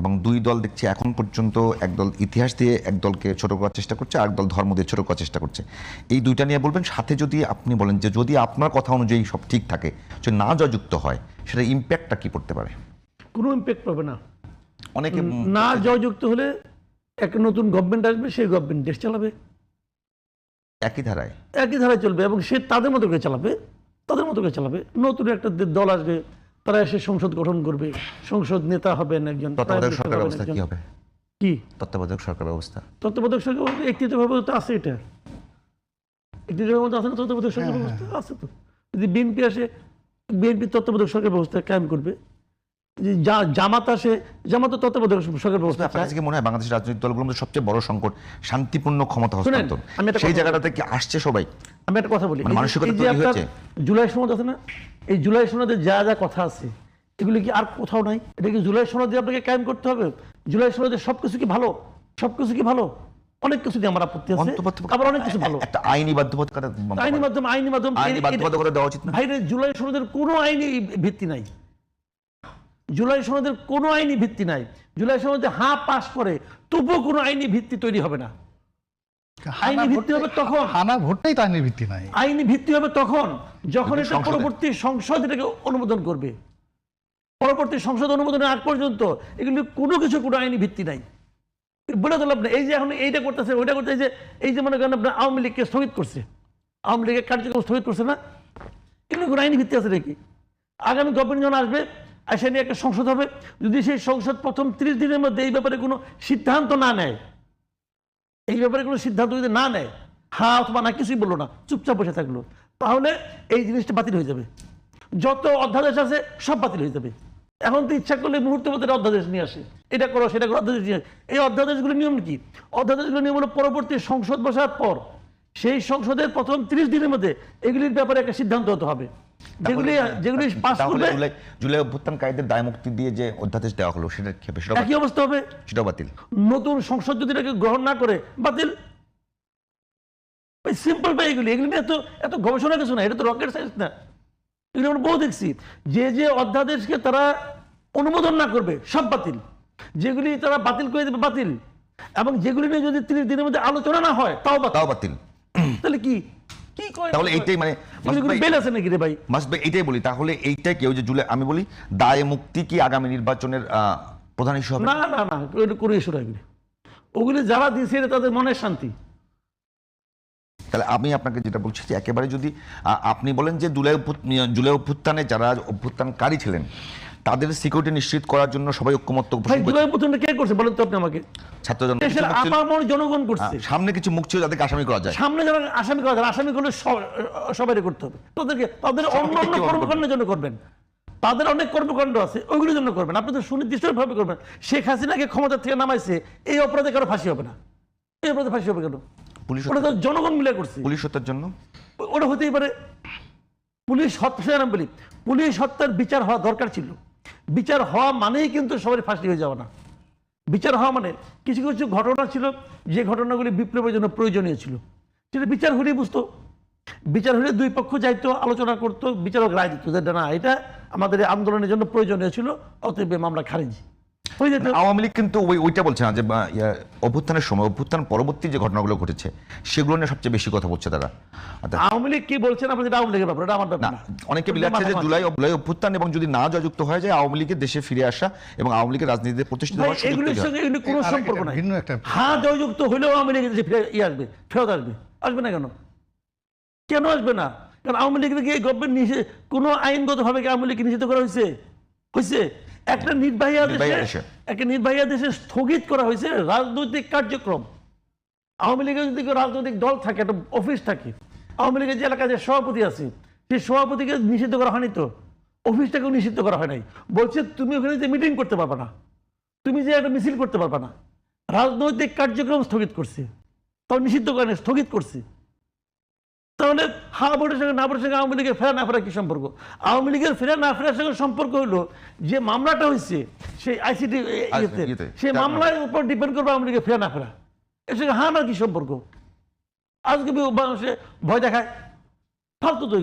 এবং দুই দল দেখছি এখন পর্যন্ত একদল ইতিহাস দিয়ে এক দলকে ছোট করার চেষ্টা করছে আর দল ধর্ম দিয়ে ছোট করার চেষ্টা করছে। এই দুইটা নিয়ে বলবেন সাথে যদি আপনি বলেন যে যদি আপনার কথা অনুযায়ী সব ঠিক থাকে যে না জয়যুক্ত হয় সেটা ইম্প্যাক্টটা কি পড়তে পারে? কোনো ইম্প্যাক্ট পাবে না। অনেকে না জয়যুক্ত হলে একটা নতুন গভর্নমেন্ট আসবে সেই গভর্নমেন্ট দেশ চালাবে। একই ধারায়? একই ধারায় চলবে এবং সে তাদের মতো করে চালাবে তাদের মতো করে চালাবে। নতুন একটা দল আসবে তারা এসে সংসদ গঠন করবে। সংসদ নেতা হবেন একজন তত্ত্বাবধায়ক সরকার ব্যবস্থা কি হবে? কি? তত্ত্বাবধায়ক সরকার ব্যবস্থা তত্ত্বাবধায়ক সরকার বলতে তো আছে এটা। একটিভাবে মধ্যে আছে না তত্ত্বাবধায়ক সরকার ব্যবস্থা আছে তো। যদি বিএনপি আসে বিএনপি তত্ত্বাবধায়ক সরকার ব্যবস্থা কায়েম করবে। যে জামাত আসে জামাত তত্ত্বাবধায়ক সরকার ব্যবস্থা। আপনার কাছে মনে হয় বাংলাদেশের রাজনৈতিক দলগুলোর মধ্যে সবচেয়ে বড় সংকট শান্তিপূর্ণ ক্ষমতা হস্তান্তর? আমি একটা সেই কথা জায়গাটাতে কি আসছে সবাই? আমি একটা কথা বলি। মানে মানসিকতা তৈরি হয়েছে? জুলাই সনদ আছে না এই জুলাই সনদে যা যা কথা আছে এগুলি কি আর কোথাও নাই? এটা কি জুলাই সনদে আপনাকে কায়েম করতে হবে? জুলাই সনদে সবকিছু কি ভালো? সবকিছু কি ভালো? অনেক কিছু দিয়ে আমার আপত্তি আছে। আবার অনেক কিছু ভালো। একটা আইনি বাধ্যবাধকতা আইনি মাধ্যম আইনি মাধ্যম আইনি বাধ্যবাধকতা দেওয়া উচিত না। ভাইরে জুলাই সনদের কোনো আইনি ভিত্তি নাই। জুলাই সনদের কোনো আইনি ভিত্তি নাই। জুলাই সনদে হ্যাঁ পাস করে তবুও কোনো আইনি ভিত্তি তৈরি হবে না। আইনি ভিত্তি হবে তখন। হানা ভোটটাই তো আইনের ভিত্তি নাই। আইনি ভিত্তি হবে তখন যখন এটা পরবর্তী সংসদ এটাকে অনুমোদন করবে। পরবর্তী সংসদ অনুমোদনের আগ পর্যন্ত এগুলি কোনো কিছু কোনো আইনি ভিত্তি নাই। বলে তো লাভ নেই। এই যে এখন এইটা করতেছে ওইটা করতেছে এই যে এই যে মনে করেন আপনার আওয়ামী লীগকে স্থগিত করছে। আওয়ামী লীগের কার্যক্রম স্থগিত করছে না। এগুলো কোনো আইনি ভিত্তি আছে নাকি? আগামী গভর্নমেন্ট যখন আসবে আসে নিয়ে একটা সংসদ হবে। যদি সেই সংসদ প্রথম ত্রিশ দিনের মধ্যে এই ব্যাপারে কোনো সিদ্ধান্ত না নেয় এই ব্যাপারে কোনো সিদ্ধান্ত যদি না নেয় হা অথবা না কিছুই বলল না, চুপচাপ বসে থাকল, তাহলে এই জিনিসটা বাতিল হয়ে যাবে। যত অধ্যাদেশ আছে, সব বাতিল হয়ে যাবে। এখন তো ইচ্ছা করলে মুহূর্তে মধ্যে অধ্যাদেশ নিয়ে আসে। এটা করো, সেটা করো, অধ্যাদেশ নিয়ে এই অধ্যাদেশগুলোর নিয়ম কি? অধ্যাদেশগুলোর নিয়ম হলো পরবর্তী সংসদ বসার পর, সেই সংসদের প্রথম ত্রিশ দিনের মধ্যে এগুলির ব্যাপারে একটা সিদ্ধান্ত হতে হবে। যেগুলি যেগুলি পাস করবে জুলাই জুলাই অভ্যুত্থানকারীদের দায় মুক্তি দিয়ে যে অধ্যাদেশ দেওয়া হলো সেটা কি সেটা একই অবস্থা হবে। সেটাও বাতিল। নতুন সংসদ যদি এটাকে গ্রহণ না করে বাতিল। সিম্পল ভাই এগুলি এগুলি এত এত গবেষণা কিছু না এটা তো রকেট সায়েন্স না। এগুলি আমরা বহু দেখছি। যে যে অধ্যাদেশকে তারা অনুমোদন না করবে সব বাতিল। যেগুলি তারা বাতিল করে দেবে বাতিল। এবং যেগুলি নিয়ে যদি তিরিশ দিনের মধ্যে আলোচনা না হয় তাও তাও বাতিল। তাহলে কি? কি তাহলে এইটাই মানে মাসুদ ভাই- বেল আছে নাকি রে ভাই? মাসুদ ভাই এটাই বলি তাহলে এইটাই কেউ যে জুলাই আমি বলি দায় মুক্তি কি আগামী নির্বাচনের প্রধান ইস্যু হবে? না না না ওইটা না। এগুলি ওগুলি যারা দিয়েছে তাদের মনের শান্তি। তাহলে আমি আপনাকে যেটা বলছি যে একেবারে যদি আপনি বলেন যে জুলাই জুলাই অভ্যুত্থানে যারা অভ্যুত্থানকারী ছিলেন তাদের সিকিউরিটি নিশ্চিত করার জন্য সবাই ঐক্যমত্য পোষণ ভাই করেছে। জুলাই প্রথমটা কে করছে বলেন তো আপনি আমাকে? ছাত্র দেশের কিছু মুখ ছিল- আপামর জনগণ করছে। হ্যাঁ, সামনে কিছু মুখ ছিল যাদেরকে আসামি করা যায়। সামনে যারা আসামি করা যায় আসামি করলে সবাই করতে হবে। তাদেরকে তাদের অন্য অন্য কর্মকাণ্ডের জন্য করবেন। তাদের অনেক কর্মকাণ্ড আছে ওইগুলোর জন্য করবেন। আপনি তো সুনির্দিষ্টভাবে করবেন। শেখ হাসিনাকে ক্ষমতা থেকে নামাইছে এই অপরাধে কারও ফাঁসি হবে না। এই অপরাধে ফাঁসি হবে কেন? পুলিশ ওটা তো জনগণ মিলে করছে। পুলিশ হত্যার জন্য? ওটা হতেই পারে পুলিশ হত্যা বলি পুলিশ হত্যার বিচার হওয়া দরকার ছিল। বিচার হওয়া মানেই কিন্তু সবারই ফাঁসি হয়ে যাওয়া না। বিচার হওয়া মানে কিছু কিছু ঘটনা ছিল, যে ঘটনাগুলি বিপ্লবের জন্য প্রয়োজনীয় ছিল। সেটা বিচার হলেই বুঝতো। বিচার হলে দুই পক্ষ যাইতো, আলোচনা করতো, বিচারক রায় দিত না এটা আমাদের আন্দোলনের জন্য প্রয়োজনীয় ছিল, অতএব মামলা খারিজ। আওয়ামী লীগ কিন্তু ওই ওইটা বলছে না যে অভ্যুত্থানের সময় অভ্যুত্থান পরবর্তী যে ঘটনাগুলো ঘটেছে সেগুলো নিয়ে সবচেয়ে বেশি কথা বলছে তারা। আওয়ামী লীগ কি বলছেন আপনি যেটা আওয়ামী লীগের ব্যাপার এটা আমার ব্যাপার অনেকে বিলাচ্ছে যে জুলাই জুলাই অভ্যুত্থান এবং যদি না জয়যুক্ত হয়ে যায় আওয়ামী লীগের দেশে ফিরে আসা এবং আওয়ামী লীগের রাজনীতিতে প্রতিষ্ঠিত হওয়ার সুযোগ এগুলির। সঙ্গে এগুলি কোনো সম্পর্ক নাই। ভিন্ন একটা হ্যাঁ জয়যুক্ত হলেও আওয়ামী লীগের দেশে ফিরে ইয়ে আসবে ফেরত আসবে। আসবে না কেন? কেন আসবে না? কারণ আওয়ামী লীগের কি গভর্নমেন্ট নিষেধ কোনো আইনগতভাবে কি আওয়ামী লীগকে নিষিদ্ধ করা হয়েছে? হয়েছে? একটা নির্বাহী আদেশে। একটা নির্বাহী আদেশে স্থগিত করা হয়েছে রাজনৈতিক কার্যক্রম। আওয়ামী লীগের যদি কেউ রাজনৈতিক দল থাকে একটা অফিস থাকে আওয়ামী লীগের যে এলাকায় যে সভাপতি আছে সেই সভাপতিকে নিষিদ্ধ করা হয়নি তো? অফিসটাকেও নিষিদ্ধ করা হয় নাই। বলছে তুমি ওখানে যে মিটিং করতে পারবে না। তুমি যে একটা মিছিল করতে পারবে না। রাজনৈতিক কার্যক্রম স্থগিত করছে। তাও নিষিদ্ধ করে স্থগিত করছে। তাহলে হা ভোটের সঙ্গে না ভোটের সঙ্গে আওয়ামী লীগের ফেরা না ফেরা কি সম্পর্ক? আওয়ামী লীগের ফেরা না ফেরার সঙ্গে সম্পর্ক হলো যে মামলাটা হয়েছে সেই আইসিটি সেই যার মামলার উপর ডিপেন্ড করবে আওয়ামী লীগের ফেরা না ফেরা। এর সঙ্গে হা না কি সম্পর্ক? আজকে মানুষে ভয় দেখায় ফালতু তো